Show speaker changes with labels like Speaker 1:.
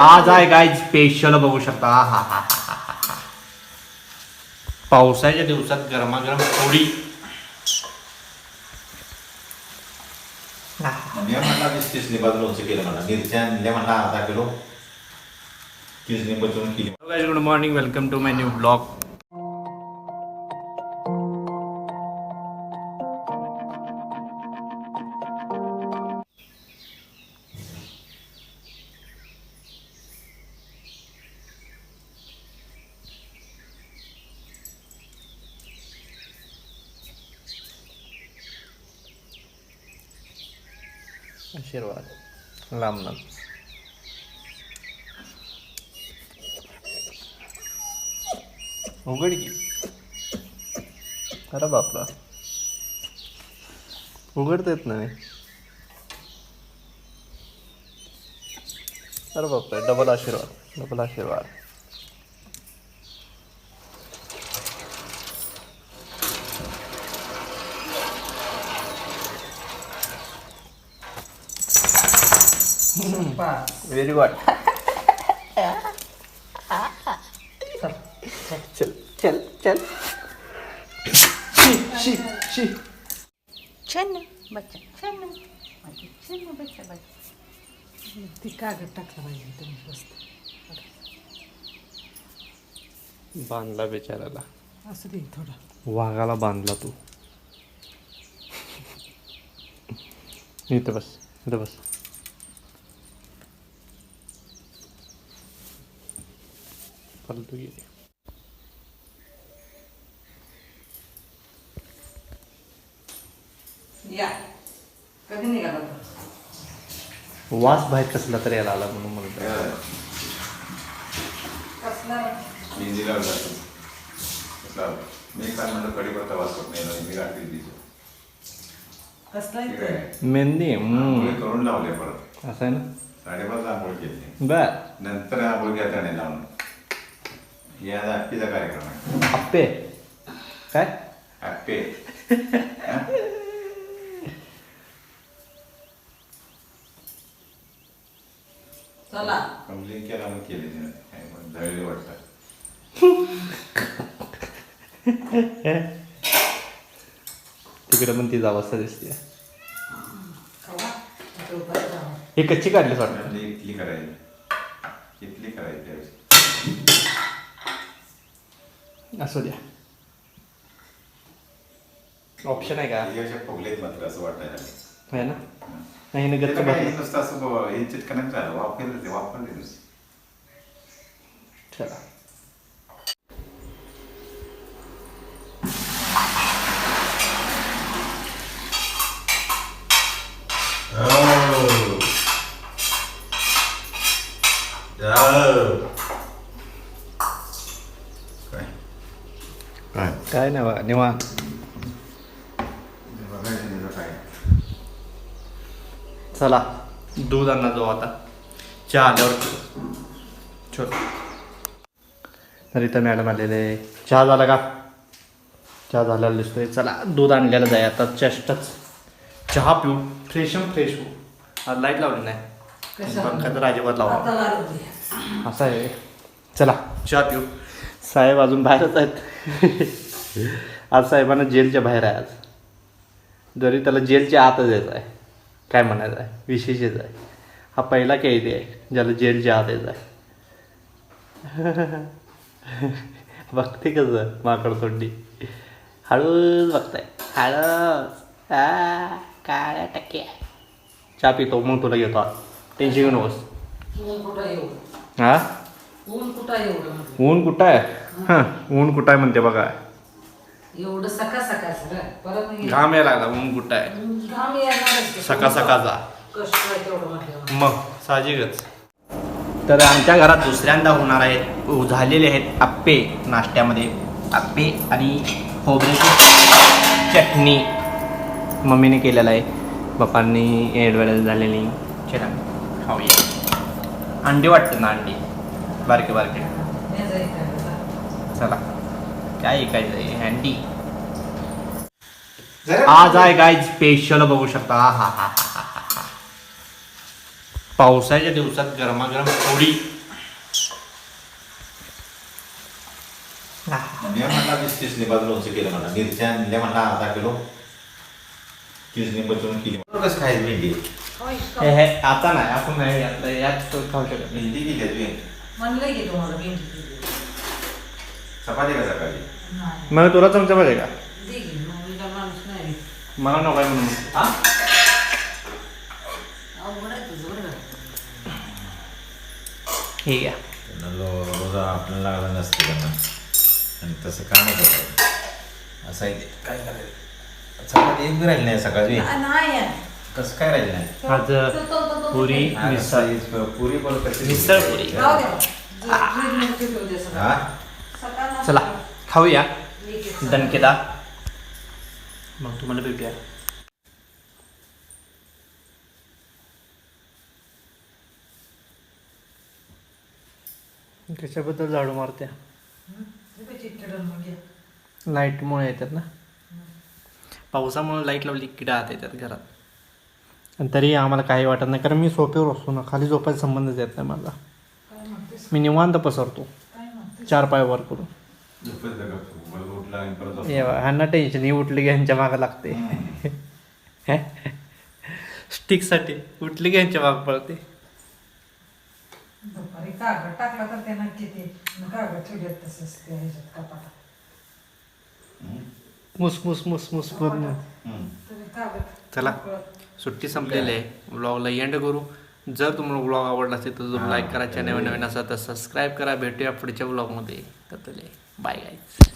Speaker 1: आज आहे काय स्पेशल बघू शकता. हा हा हा. पावसाच्या दिवसात गरमागरम पोळी.
Speaker 2: मी म्हणला वीस तीस लिंबाचं लोणचं केलं म्हणा. मिरच्या आणल्या म्हणला अर्धा तीस केली.
Speaker 1: Good morning welcome to my new blog आशीर्वाद. लांबनाथ उघड की. अरे बापरा. उघडता येत नाही. अरे बापरे डबल आशीर्वाद डबल आशीर्वाद. व्हेरी गुड चल चल चल. शी शी
Speaker 3: छान बच्चा छान. माझी छान बच्चा बच्चा.
Speaker 4: ती कागद टाकला पाहिजे तुम्ही मस्त
Speaker 1: बांधला बेचाराला.
Speaker 4: असं दे थोडं.
Speaker 1: वाघाला बांधला तू. इथं बस इथं बस. फालतू गेली
Speaker 4: या. कधी निघाला
Speaker 1: वास बाहेर कसला तरी यायला आला म्हणून
Speaker 4: कसला?
Speaker 2: जातो. कसला? मी काय म्हणलं कढीपत्ता नाही मी गाठी
Speaker 4: कसला
Speaker 1: मेहंदी हम्म.
Speaker 2: करून लावले परत.
Speaker 1: असं आहे ना?
Speaker 2: साडेपाच आंघोळ केली.
Speaker 1: बर.
Speaker 2: नंतर आंघोळ घेता नाही आप्पीचा कार्यक्रम आहे.
Speaker 1: आप्पे काय?
Speaker 2: आप्पे
Speaker 4: चला.
Speaker 2: कंप्लेंट केला मग केली काय जळले
Speaker 1: तिकडे पण तीच अवस्था दिसते.
Speaker 4: खावा आता उभा राहा.
Speaker 1: हे कच्ची काढलीस वाटतं?
Speaker 2: म्हणजे इडली करायची. इडली करायची
Speaker 1: असू द्या ऑप्शन आहे का
Speaker 2: फुगलेत मात्र असं वाटायला.
Speaker 1: आहे ना नाही ना गच्च
Speaker 2: काय. नुसतं असं हे चिटकण्यात वापरलं ते वापरले नुसतं
Speaker 1: चला
Speaker 2: काय
Speaker 1: नाही बघा निवांत चला दूध आणा जाऊ आता चहा आल्यावर छोट इथं मॅडम आलेले चहा झाला का चहा झालेला दिसतोय चला दूध आणलेलं जाय आता चेष्टच चहा पिऊ फ्रेश फ्रेश होऊ आज लाइट लावली नाही? पंखा तर अजिबात लावा असं आहे चला चहा पिऊ साहेब अजून बाहेरच आहेत आज साहेबांना जेलच्या बाहेर आहे आज. जरी त्याला जेलच्या आतच यायचं आहे. काय म्हणायचं आहे? विशेषच आहे. हा पहिला कैदी आहे ज्याला जेलच्या आत यायचं आहे. बघते कसं माकड तोंडी. हळूच बघताय. हळूच. आ, काळ्या टक्के. चहा पितो मग तुला घेतो टेन्शन घेऊ नकोस.
Speaker 4: ऊन कुठं एवढं?
Speaker 1: हा
Speaker 4: ऊन कुठं म्हटलं
Speaker 1: ऊन कुठं आहे? हां ऊन कुठं आहे म्हणते बघा.
Speaker 4: एवढं सकाळ सगळं परत नाही
Speaker 1: घाम यायला लागला ऊन कुठं आहे.
Speaker 4: घाम येणारच कष्ट आहे तेवढं म्हटलं
Speaker 1: मग साहजिकच. तर आमच्या घरात दुसऱ्यांदा होणार आहेत उ- झालेले आहेत आप्पे नाश्त्यामध्ये. आप्पे आणि खोबऱ्याची चटणी मम्मीने केलेलं आहे. पप्पांनी एडवेळेस झालेली. चला खाऊया. अंडी वाटते ना अंडी? बारके बारके.
Speaker 4: नाही आता.
Speaker 1: चला. काय ऐकायचं आहे? हँडी आज आहे काय स्पेशल बघू शकता. हा हा हा हा पावसाच्या दिवसात गरमागरम पोळी.
Speaker 2: मी म्हणला वीस तीस लिंबाचं लोणचं केलं म्हणा. मिरच्या आणल्या म्हणला अर्धा किलो. तीस खायचं भेंडी?
Speaker 1: हे हे आता नाही आपण नाही यात यात खाऊ शकत नाही.
Speaker 2: भेंडी केली आहे तुम्ही
Speaker 4: म्हणलं की तुम्हाला भेंडी दिली.
Speaker 2: चपाती का सकाळी
Speaker 4: नाही.
Speaker 1: मग तुला चमचा पाहिजे का
Speaker 4: माणूस नाही.
Speaker 1: मला नको आहे म्हणून.
Speaker 4: अवघड आहे तुझं बरं का?
Speaker 1: ठीक आहे
Speaker 2: त्यांना लो- रोज आपल्याला लागला नसते त्यांना. आणि तसं असं आहे ते. काय करायचं? चपाती एक बी राहिली नाही सकाळची.
Speaker 4: आ, नाही आहे.
Speaker 2: कसं काय राहिली नाही?
Speaker 1: आज
Speaker 4: तो- तो- तो- तो-
Speaker 1: पुरी
Speaker 2: हा,
Speaker 1: मिसळ.
Speaker 2: पुरी पण कशी
Speaker 1: मिसळ पुरी.
Speaker 4: राहू द्या. जे-.
Speaker 2: हा?
Speaker 4: सकाळ
Speaker 1: चला खाऊया. दणकेदार. मग तुम्हाला भेटूया कशाबद्दल झाडू मारत्या
Speaker 4: घे.
Speaker 1: लाईटमुळे येतात ना पावसामुळे लाइट लावली किडा आत येतात घरात आणि तरी आम्हाला काही वाटत नाही कारण मी सोप्यावर असतो ना खाली झोपायचा संबंधच येत नाही मला
Speaker 4: काय म्हणतेस?
Speaker 1: मी निवांत पसरतो
Speaker 4: काय म्हणतेस?
Speaker 1: चार पाय वर करून
Speaker 2: उठला आणि परत झोपला.
Speaker 1: ये बा, ह्यांना टेन्शन ही उठली की ह्यांच्या मागं लागते. स्टिकसाठी उठली की ह्यांच्या मागं पळते.
Speaker 4: दुपारी कागद टाकला तर ते नक्की ते कागद ठेवले तसंच ते ह्याच्यात कपाटात.
Speaker 2: हम्म.
Speaker 1: मुस मुस मुस मुस पूर्ण.
Speaker 2: हम्म.
Speaker 4: तुम्ही कागद
Speaker 1: चला सुट्टी संपलेली आहे. व्लॉगला एंड करू. जर तुम्हाला व्लॉग आवडला असेल तर लाईक करा चॅनल नवीन असा तर सबस्क्राईब करा. भेटूया पुढच्या व्लॉगमध्ये तर बाय गाईज